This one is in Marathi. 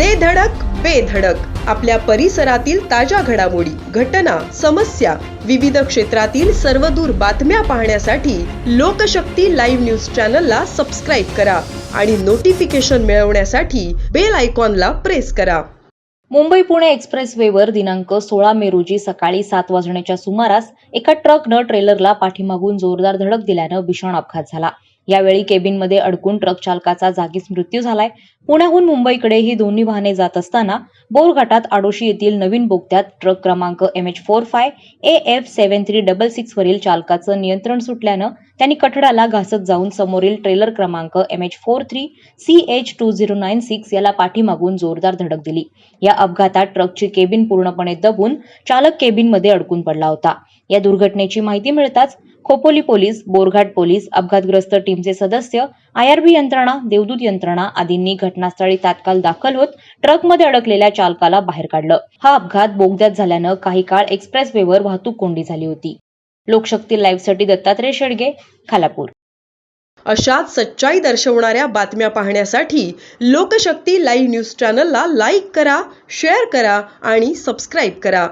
दे धडक बेधडक आपल्या परिसरातील ताज्या घडामोडी घटना समस्या विविध क्षेत्रातील सर्वदूर बातम्या पाहण्यासाठी लोकशक्ती लाईव्ह न्यूज चॅनलला सबस्क्राईब करा आणि नोटिफिकेशन मिळवण्यासाठी बेल आयकॉनला प्रेस करा. मुंबई पुणे एक्सप्रेसवेवर दिनांक सोळा मे रोजी सकाळी सात वाजण्याच्या सुमारास एका ट्रकनं ट्रेलरला पाठीमागून जोरदार धडक दिल्यानं भीषण अपघात झाला. यावेळी केबिनमध्ये अडकून ट्रक चालकाचा जागीच मृत्यू झालाय. पुण्याहून मुंबईकडे ही दोन्ही वाहने जात असताना बोरघाटात आडोशी येथील नवीन बोगद्यात ट्रक क्रमांक M H four five A F seven three double six वरील चालकाचं नियंत्रण सुटल्यानं त्यांनी कठड्याला घासत जाऊन समोरील ट्रेलर क्रमांक M H four three C H two zero nine six याला पाठीमागून जोरदार धडक दिली. या अपघातात ट्रकची केबिन पूर्णपणे दबून चालक केबिनमध्ये अडकून पडला होता. या दुर्घटनेची माहिती मिळताच खोपोली पोलीस बोरघाट पोलीस अपघातग्रस्त टीमचे सदस्य आयआरबी यंत्रणा देवदूत यंत्रणा आदींनी घटनास्थळी तात्काळ दाखल होत ट्रकमध्ये अडकलेल्या चालकाला बाहेर काढलं. हा अपघात बोगद्यात झाल्यानं काही काळ एक्सप्रेस वेवर वाहतूक कोंडी झाली होती. लोकशक्ती लाईव्हसाठी दत्तात्रय शेडगे खालापूर. अशाच सच्चाई दर्शवणाऱ्या बातम्या पाहण्यासाठी लोकशक्ती लाईव्ह न्यूज चॅनलला लाईक करा शेअर करा आणि सबस्क्राईब करा.